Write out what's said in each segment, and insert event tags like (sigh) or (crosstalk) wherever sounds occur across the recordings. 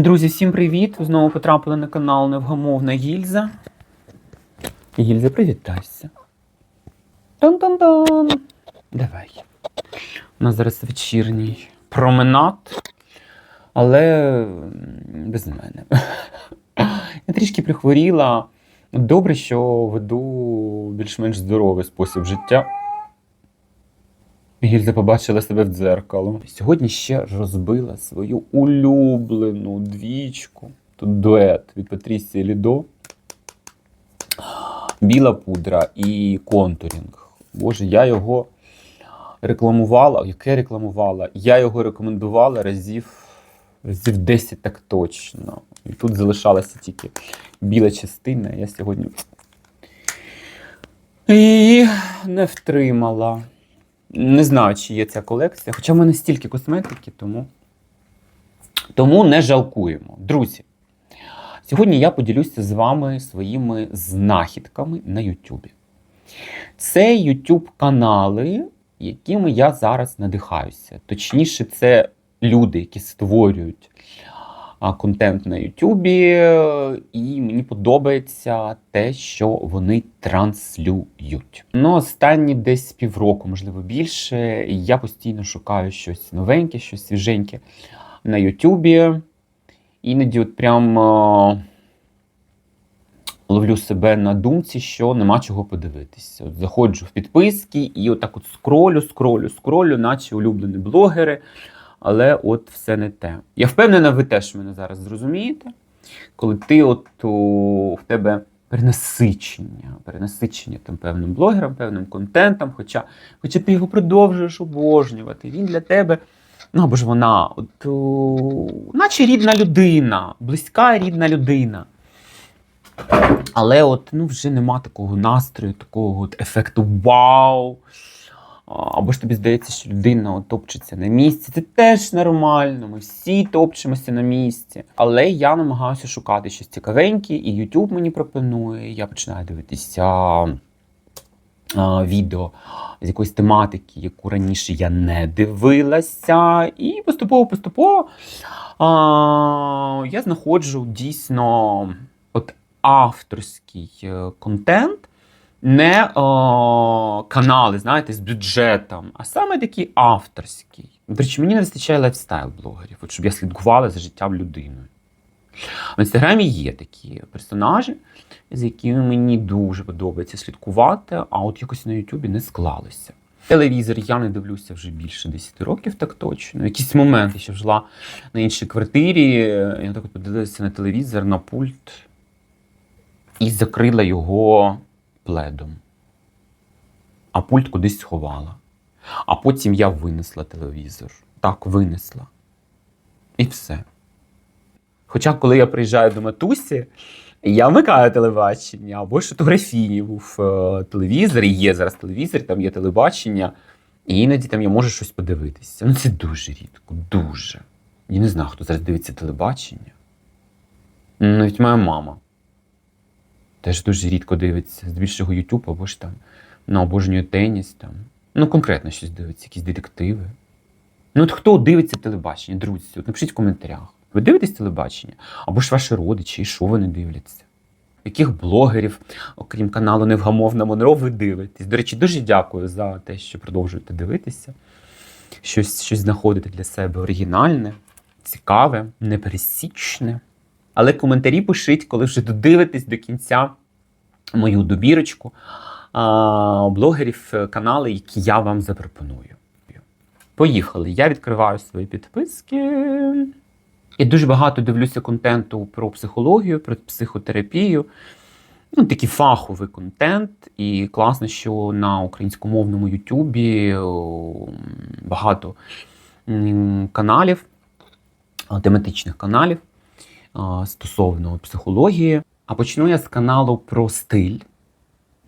Друзі, всім привіт! Знову потрапили на канал Невгамовна Гільза. Гільза, привітайся. Тан-тан-тан. Давай. У нас зараз вечірній променад, але без мене. (laughs) Я трішки прихворіла. Добре, що веду більш-менш здоровий спосіб життя. Гільза побачила себе в дзеркало. Сьогодні ще розбила свою улюблену двічку. Тут дует від Патрісії Лідо. Біла пудра і контурінг. Боже, я його рекламувала. Яке рекламувала? Я його рекомендувала разів, разів 10 так точно. І тут залишалася тільки біла частина. Я сьогодні її не втримала. Не знаю, чи є ця колекція. Хоча в мене стільки косметики, тому, тому не жалкуємо. Друзі, сьогодні я поділюся з вами своїми знахідками на Ютубі. Це YouTube канали, якими я зараз надихаюся. Точніше, це люди, які створюють контент на Ютубі, і мені подобається те, що вони транслюють. Ну, останні десь півроку, можливо, більше. Я постійно шукаю щось новеньке, щось свіженьке на Ютубі. Іноді, от прям ловлю себе на думці, що нема чого подивитися. От заходжу в підписки і отак от скролю, скролю, скролю, наче улюблені блогери. Але от все не те. Я впевнена, ви теж мене зараз зрозумієте, коли ти от у, в тебе перенасичення, перенасичення там певним блогером, певним контентом, хоча, хоча ти його продовжуєш обожнювати. Він для тебе, ну або ж вона, от, у, наче рідна людина, близька рідна людина. Але от ну, вже нема такого настрою, такого от ефекту вау. Або ж тобі здається, що людина топчеться на місці. Це теж нормально. Ми всі топчемося на місці. Але я намагаюся шукати щось цікавеньке, і YouTube мені пропонує. Я починаю дивитися відео з якоїсь тематики, яку раніше я не дивилася. І поступово-поступово я знаходжу дійсно от авторський е, контент не о, канали, знаєте, з бюджетом, а саме такий авторський. До речі, мені не вистачає лайфстайл-блогерів, от щоб я слідкувала за життям людиною. В інстаграмі є такі персонажі, з якими мені дуже подобається слідкувати, а от якось на Ютубі не склалося. Телевізор я не дивлюся вже більше 10 років, так точно. Якісь моменти ще жила на іншій квартирі. Я так от подивилася на телевізор, на пульт і закрила його пледом. А пульт кудись сховала. А потім я винесла телевізор. Так, винесла. І все. Хоча, коли я приїжджаю до матусі, я вмикаю телебачення, або ж фотографійні був е, телевізор, і є зараз телевізор, там є телебачення, і іноді там я можу щось подивитися. Ну це дуже рідко, дуже. Я не знаю, хто зараз дивиться телебачення. Навіть моя мама теж дуже рідко дивиться, здебільшого YouTube або ж там на обожнює теніс. Там. Ну, конкретно щось дивиться, якісь детективи. Ну, от хто дивиться телебачення, друзі? От напишіть в коментарях. Ви дивитесь телебачення? Або ж ваші родичі, і що вони дивляться? Яких блогерів, окрім каналу Невгамовна Монро, ви дивитесь? До речі, дуже дякую за те, що продовжуєте дивитися. Щось, щось знаходите для себе оригінальне, цікаве, непересічне. Але коментарі пишіть, коли вже додивитесь до кінця мою добірочку а, блогерів, е, канали, які я вам запропоную. Поїхали. Я відкриваю свої підписки. Я дуже багато дивлюся контенту про психологію, про психотерапію. Ну, такий фаховий контент. І класно, що на українськомовному Ютубі багато каналів, тематичних каналів стосовно психології. А почну я з каналу про стиль.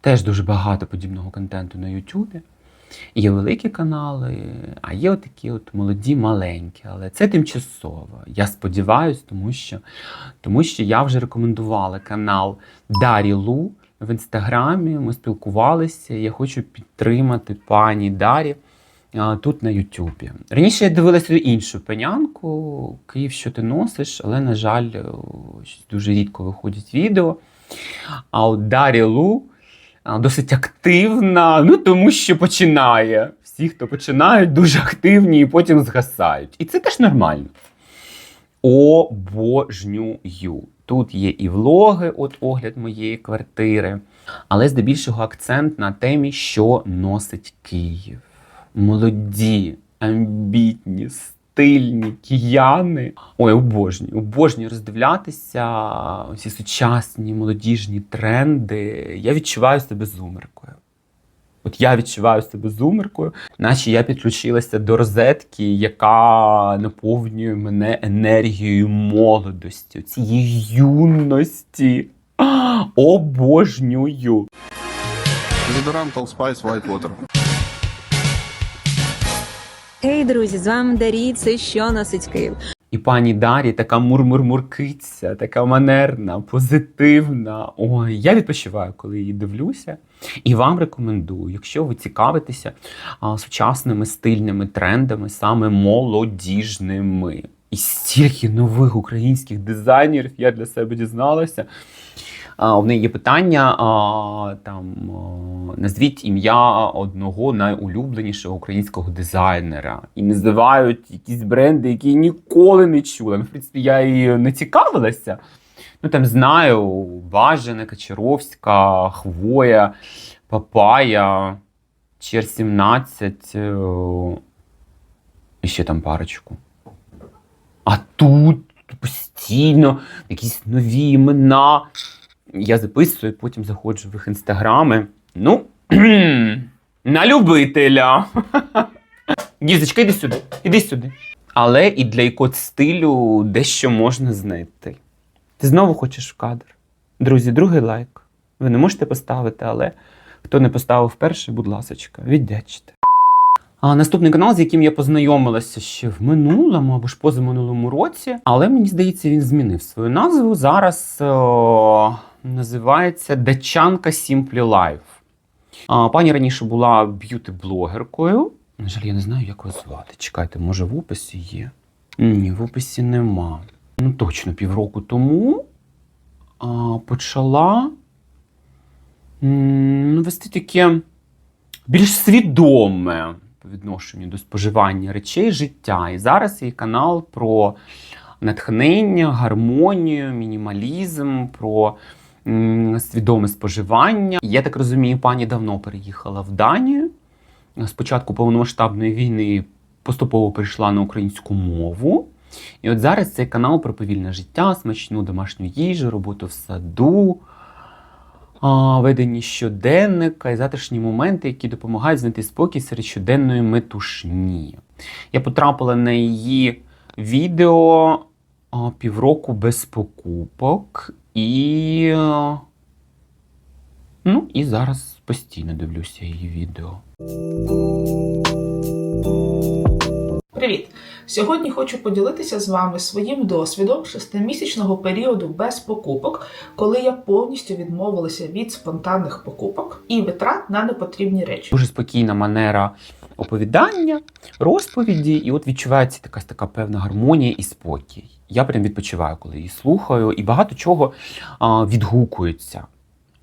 Теж дуже багато подібного контенту на Ютубі. Є великі канали, а є такі от молоді, маленькі, але це тимчасово. Я сподіваюся, тому що, тому що я вже рекомендувала канал Дарі Лу в інстаграмі. Ми спілкувалися. Я хочу підтримати пані Дарі тут на Ютубі. Раніше я дивилася іншу пенянку, Київ, що ти носиш, але, на жаль, дуже рідко виходять відео. А от Дар'я Лу досить активна, ну тому що починає. Всі, хто починають, дуже активні і потім згасають. І це теж нормально. Обожнюю. Тут є і влоги, от огляд моєї квартири, але здебільшого акцент на темі, що носить Київ. Молоді, амбітні, стильні кияни. Ой, обожнюю, обожнюю роздивлятися ці сучасні молодіжні тренди. Я відчуваю себе зумеркою. От я відчуваю себе зумеркою, наче я підключилася до розетки, яка наповнює мене енергією молодості, цієї юності. (gasps) Обожнюю. Дезодорант Old Spice White Water. Хей, друзі, з вами Дарій, це що носить Київ. І пані Дарі така мурмурмуркиця, така манерна, позитивна. Ой, я відпочиваю, коли її дивлюся. І вам рекомендую, якщо ви цікавитеся а, сучасними стильними трендами, саме молодіжними. І стільки нових українських дизайнерів я для себе дізналася. У неї є питання: там, назвіть ім'я одного найулюбленішого українського дизайнера. І називають якісь бренди, які ніколи не чула. Ну, в принципі, я і не цікавилася. Ну, там знаю Бажана, Качаровська, Хвоя, Папая, Чер 17, е, і ще там парочку. А тут постійно якісь нові імена. Я записую, потім заходжу в їх інстаграми. Ну, на любителя. (laughs) Дізочка, іди сюди, іди сюди. Але і для ікот стилю дещо можна знайти. Ти знову хочеш в кадр? Друзі, другий лайк. Ви не можете поставити, але хто не поставив перший, будь ласочка, віддячте. А наступний канал, з яким я познайомилася ще в минулому або ж позаминулому році, але мені здається, він змінив свою назву. Зараз о, називається Дачанка Simply Life. А, пані раніше була б'юті-блогеркою. На жаль, я не знаю, як вас звати. Чекайте, може в описі є? Ні, в описі нема. Ну, точно півроку тому а, почала м, вести таке більш свідоме по відношенню до споживання речей життя. І зараз її канал про натхнення, гармонію, мінімалізм, про свідоме споживання. Я так розумію, пані давно переїхала в Данію. З початку повномасштабної війни поступово перейшла на українську мову. І от зараз цей канал про повільне життя, смачну домашню їжу, роботу в саду, а, ведення щоденника і затишні моменти, які допомагають знайти спокій серед щоденної метушні. Я потрапила на її відео півроку без покупок і. Ну, і зараз постійно дивлюся її відео. Привіт! Сьогодні хочу поділитися з вами своїм досвідом шестимісячного періоду без покупок, коли я повністю відмовилася від спонтанних покупок і витрат на непотрібні речі. Дуже спокійна манера оповідання, розповіді, і от відчувається якась така певна гармонія і спокій. Я прям відпочиваю, коли її слухаю, і багато чого а, відгукується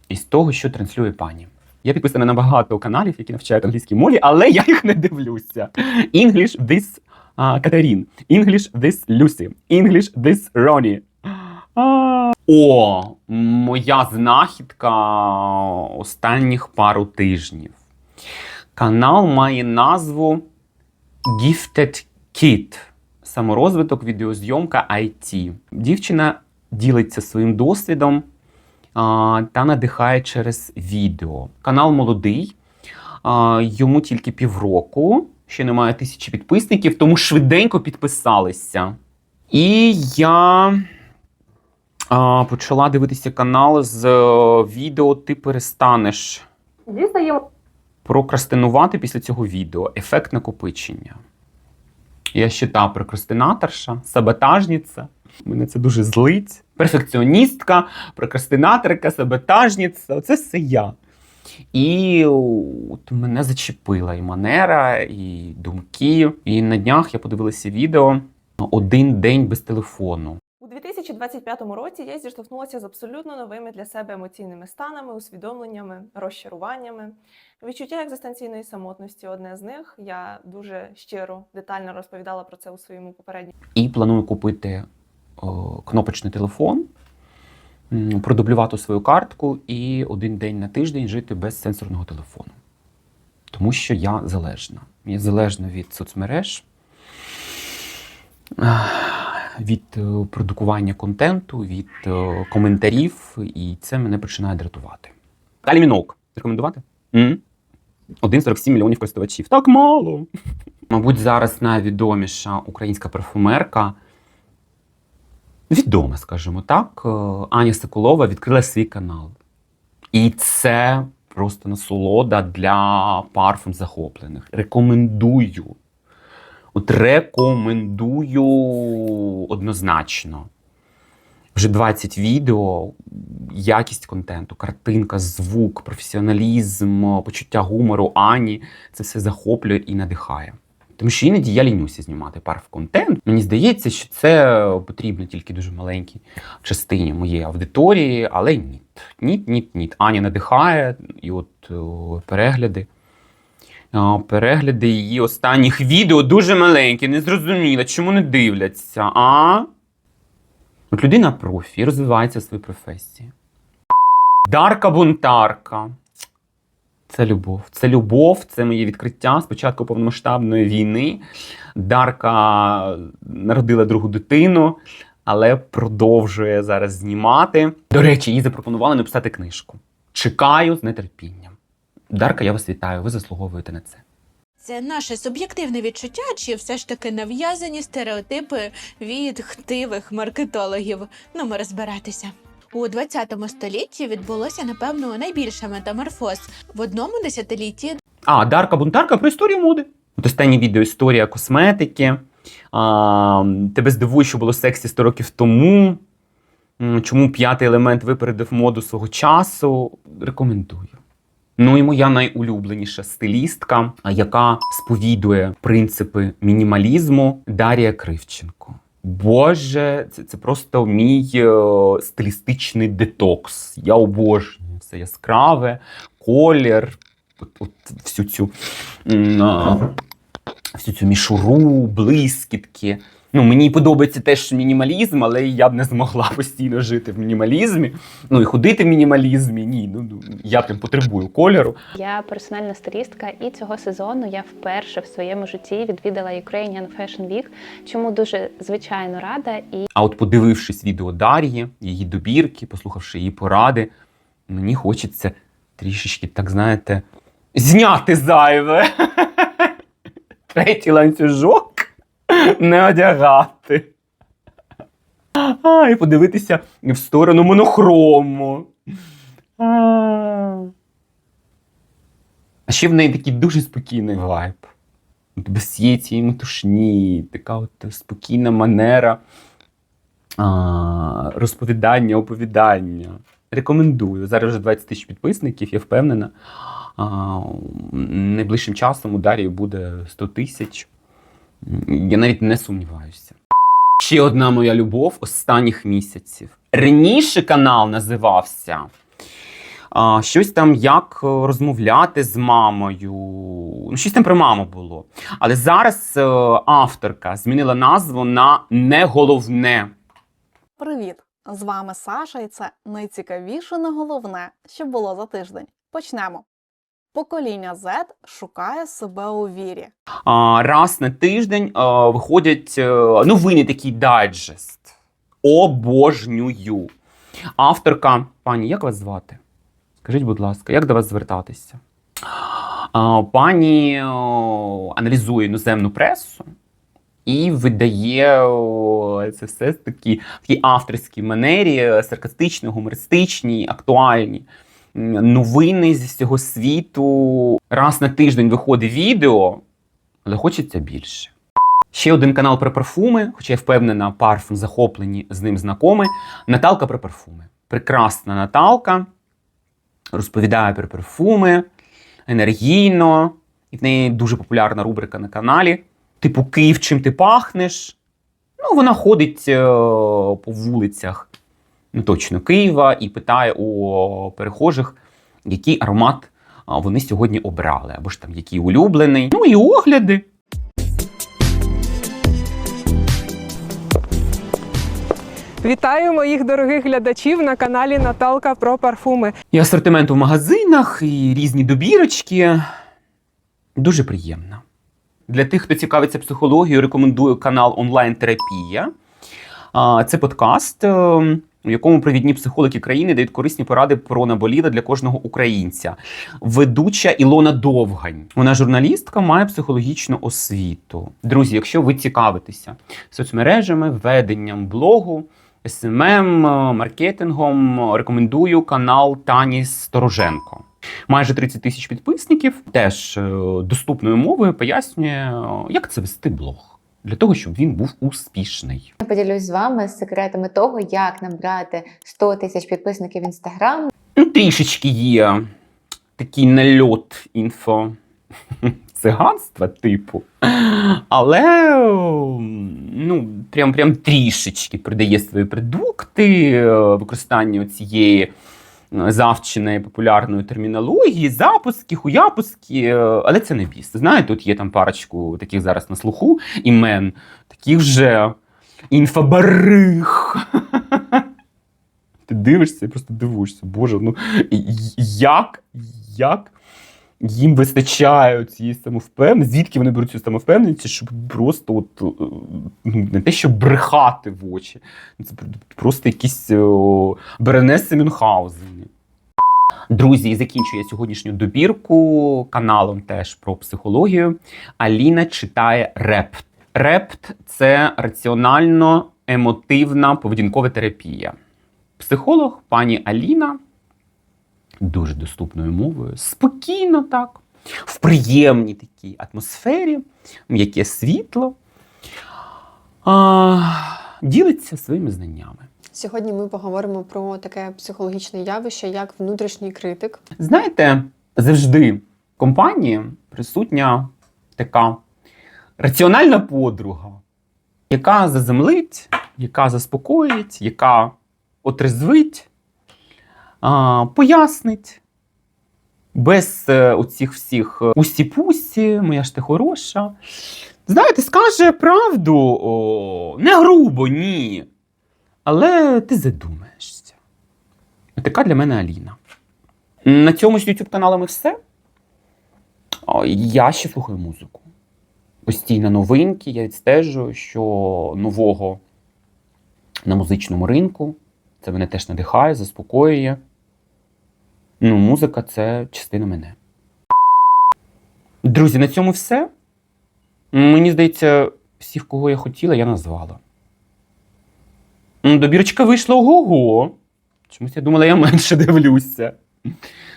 із того, що транслює пані. Я підписана на багато каналів, які навчають англійській мові, але я їх не дивлюся. English this а, Катерін, English this Lucy, English this Ronnie. О, моя знахідка останніх пару тижнів. Канал має назву Gifted Kid. Саморозвиток, відеозйомка IT. Дівчина ділиться своїм досвідом а, та надихає через відео. Канал молодий, а, йому тільки півроку, ще немає тисячі підписників, тому швиденько підписалися. І я а, почала дивитися канал з е, відео Ти перестанеш прокрастинувати після цього відео. Ефект накопичення. Я ще та прокрастинаторша, саботажниця. Мене це дуже злить. Перфекціоністка, прокрастинаторка, саботажниця. Оце все я. І от мене зачепила і манера, і думки. І на днях я подивилася відео один день без телефону. У 2025 році я зіштовхнулася з абсолютно новими для себе емоційними станами, усвідомленнями, розчаруваннями. Відчуття екзистенційної самотності одне з них. Я дуже щиро, детально розповідала про це у своєму попередньому І планую купити о, кнопочний телефон, продублювати свою картку і один день на тиждень жити без сенсорного телефону. Тому що я залежна. Я залежна від соцмереж, від е, продукування контенту, від е, коментарів, і це мене починає дратувати. Далі мінок. Рекомендувати? М? 1,47 мільйонів користувачів. Так мало. Мабуть, зараз найвідоміша українська парфумерка. Відома, скажімо так. е, Аня Соколова відкрила свій канал. І це просто насолода для парфум захоплених. Рекомендую. От рекомендую однозначно. Вже 20 відео, якість контенту, картинка, звук, професіоналізм, почуття гумору Ані. Це все захоплює і надихає. Тому що іноді я лінюся знімати парф-контент. Мені здається, що це потрібно тільки дуже маленькій частині моєї аудиторії, але ні. Ні, ні, ні. Аня надихає, і от о, перегляди. Перегляди її останніх відео дуже маленькі, незрозуміло, чому не дивляться, а? От людина профі, розвивається в своїй професії. Дарка бунтарка. Це любов. Це любов, це моє відкриття з початку повномасштабної війни. Дарка народила другу дитину, але продовжує зараз знімати. До речі, їй запропонували написати книжку. Чекаю з нетерпінням. Дарка, я вас вітаю, ви заслуговуєте на це. Це наше суб'єктивне відчуття, чи все ж таки нав'язані стереотипи від хтивих маркетологів? Ну, ми розбиратися. У 20 столітті відбулося, напевно, найбільша метаморфоз. В одному десятилітті А, Дарка Бунтарка про історію моди. От останнє відео історія косметики. А, тебе здивує, що було сексі 100 років тому. Чому п'ятий елемент випередив моду свого часу? Рекомендую. Ну і моя найулюбленіша стилістка, яка сповідує принципи мінімалізму Дар'я Кривченко. Боже, це, це просто мій е, стилістичний детокс. Я обожнюю все яскраве, колір, от, от всю цю, всю цю мішуру, блискітки. Ну, мені подобається теж мінімалізм, але я б не змогла (laughs) постійно жити в мінімалізмі. Ну і ходити в мінімалізмі. Ні, ну ну, я прям потребую кольору. Я персональна стилістка, і цього сезону я вперше в своєму житті відвідала Ukrainian Fashion Week, чому дуже звичайно рада. І А от подивившись відео Дар'ї, її добірки, послухавши її поради, мені хочеться трішечки, так знаєте, зняти зайве. (laughs) Третій ланцюжок не одягати. А, і подивитися в сторону монохрому. А. А ще в неї такий дуже спокійний вайб. Без цієї цієї метушні, така от спокійна манера а, розповідання, оповідання. Рекомендую. Зараз вже 20 тисяч підписників, я впевнена. А, найближчим часом у Дар'ї буде 100 тисяч. Я навіть не сумніваюся. Ще одна моя любов останніх місяців. Раніше канал називався а, щось там, як е, розмовляти з мамою. Ну, щось там про маму було. Але зараз е, авторка змінила назву на не головне. Привіт! З вами Саша, і це найцікавіше на головне, що було за тиждень. Почнемо. Покоління Z шукає себе у вірі. А, раз на тиждень а, виходять е, новини такий дайджест. Обожнюю. Авторка, пані, як вас звати? Скажіть, будь ласка, як до вас звертатися? А, Пані о, аналізує іноземну пресу і видає о, це все такі в такій авторській манері, саркастичні, гумористичні, актуальні новини зі всього світу. Раз на тиждень виходить відео, але хочеться більше. Ще один канал про парфуми, хоча я впевнена, парфум захоплені з ним знакомі. Наталка про парфуми. Прекрасна Наталка. розповідає про парфуми енергійно, і в неї дуже популярна рубрика на каналі. Типу, Київ, чим ти пахнеш? Ну, вона ходить е, по вулицях, точно Києва, і питає у перехожих, який аромат вони сьогодні обрали, або ж там який улюблений. Ну і огляди. Вітаю моїх дорогих глядачів на каналі Наталка про парфуми. І асортимент у магазинах, і різні добірочки. Дуже приємно. Для тих, хто цікавиться психологією, рекомендую канал Онлайн-терапія. Це подкаст, у якому провідні психологи країни дають корисні поради про наболіле для кожного українця. Ведуча Ілона Довгань. Вона журналістка, має психологічну освіту. Друзі, якщо ви цікавитеся соцмережами, веденням блогу, СММ, маркетингом, рекомендую канал Тані Стороженко. Майже 30 тисяч підписників, теж е, доступною мовою пояснює, е, як це вести блог для того, щоб він був успішний. Я поділюсь з вами секретами того, як набрати 100 тисяч підписників в інстаграм. Ну, трішечки є такий нальот інфо (laughs) циганства, типу. Але ну, прям, прям трішечки продає свої продукти, використання цієї завченої популярної термінології, запуски, хуяпуски, е, але це не біс. Знаєте, тут є там парочку таких зараз на слуху імен, таких же інфобарих. (laughs) Ти дивишся і просто дивуєшся, Боже, ну як, як їм вистачає цієї самовпевненості, звідки вони беруть цю самовпевненість, щоб просто от, е, ну, не те, що брехати в очі, це просто якісь о, Беренеси Мюнхгаузени. Друзі, закінчую я сьогоднішню добірку каналом теж про психологію. Аліна читає репт. Репт це раціонально-емотивна поведінкова терапія. Психолог пані Аліна дуже доступною мовою, спокійно так, в приємній такій атмосфері, м'яке світло, а, ділиться своїми знаннями. Сьогодні ми поговоримо про таке психологічне явище, як внутрішній критик. Знаєте, завжди в компанії присутня така раціональна подруга, яка заземлить, яка заспокоїть, яка отрезвить, а, пояснить. Без е, оцих всіх усі-пусі, моя ж ти хороша. Знаєте, скаже правду, о, не грубо, ні. Але ти задумаєшся. Така для мене Аліна. На цьому з YouTube каналами все. О, Я ще слухаю музику. Постійно новинки, я відстежую, що нового на музичному ринку. Це мене теж надихає, заспокоює. Ну, музика це частина мене. Друзі, на цьому все. Мені здається, всіх, кого я хотіла, я назвала. Добірочка вийшла ого-го. Чомусь я думала, я менше дивлюся.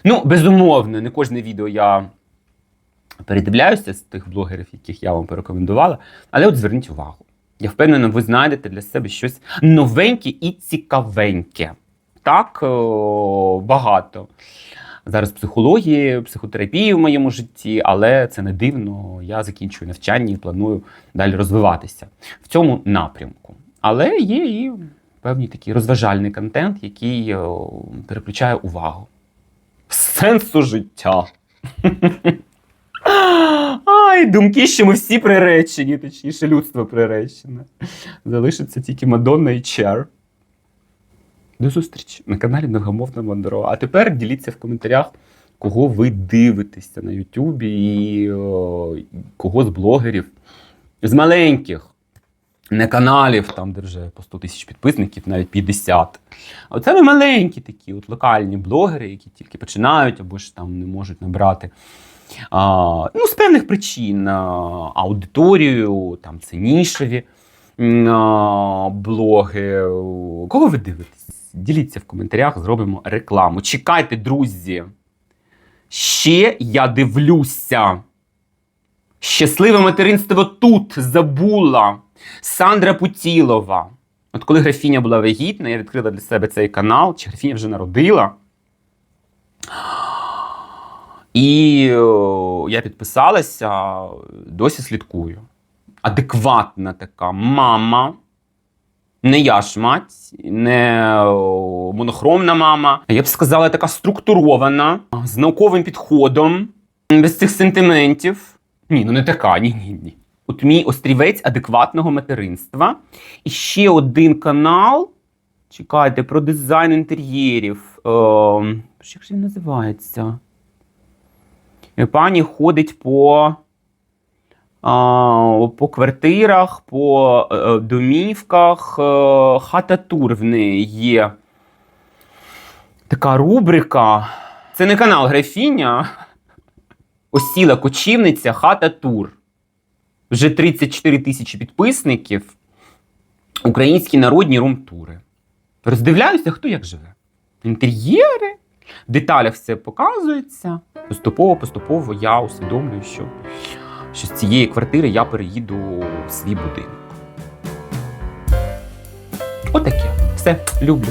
Ну, безумовно, не кожне відео я передивляюся з тих блогерів, яких я вам порекомендувала. Але от зверніть увагу. Я впевнена, ви знайдете для себе щось новеньке і цікавеньке. Так, о, багато. Зараз психології, психотерапії в моєму житті, але це не дивно. Я закінчую навчання і планую далі розвиватися в цьому напрямку. Але є і певний такий розважальний контент, який переключає увагу. Сенсу життя. (laughs) Ай, думки, що ми всі приречені, точніше, людство приречене. Залишиться тільки Мадонна і Чер. До зустрічі на каналі Невгамовна Мандро. А тепер діліться в коментарях, кого ви дивитеся на Ютубі і о, кого з блогерів. З маленьких. Не каналів, там, де вже по 100 тисяч підписників, навіть 50. А Оце ми маленькі такі от локальні блогери, які тільки починають або ж там не можуть набрати а, ну, з певних причин аудиторію, там це нішеві а, блоги. Кого ви дивитесь? Діліться в коментарях, зробимо рекламу. Чекайте, друзі. Ще я дивлюся. Щасливе материнство тут забула. Сандра Путілова. От коли графіня була вагітна, я відкрила для себе цей канал, чи графіня вже народила. І я підписалася, досі слідкую. Адекватна така мама. Не я ж мать, не монохромна мама. Я б сказала, така структурована, з науковим підходом, без цих сентиментів. Ні, ну не така, ні, ні, ні. От мій острівець адекватного материнства. І ще один канал. Чекайте, про дизайн інтер'єрів. Е, як ж він називається? І Пані ходить по, по квартирах, по е, домівках. Е, хата тур в неї є. Така рубрика. Це не канал Графіня. (laughs) Осіла кочівниця, хата тур. Вже 34 тисячі підписників. Українські народні румтури. Роздивляюся, хто як живе. Інтер'єри, в деталях все показується. Поступово, поступово я усвідомлюю, що, що з цієї квартири я переїду в свій будинок. Отаке. Все, люблю.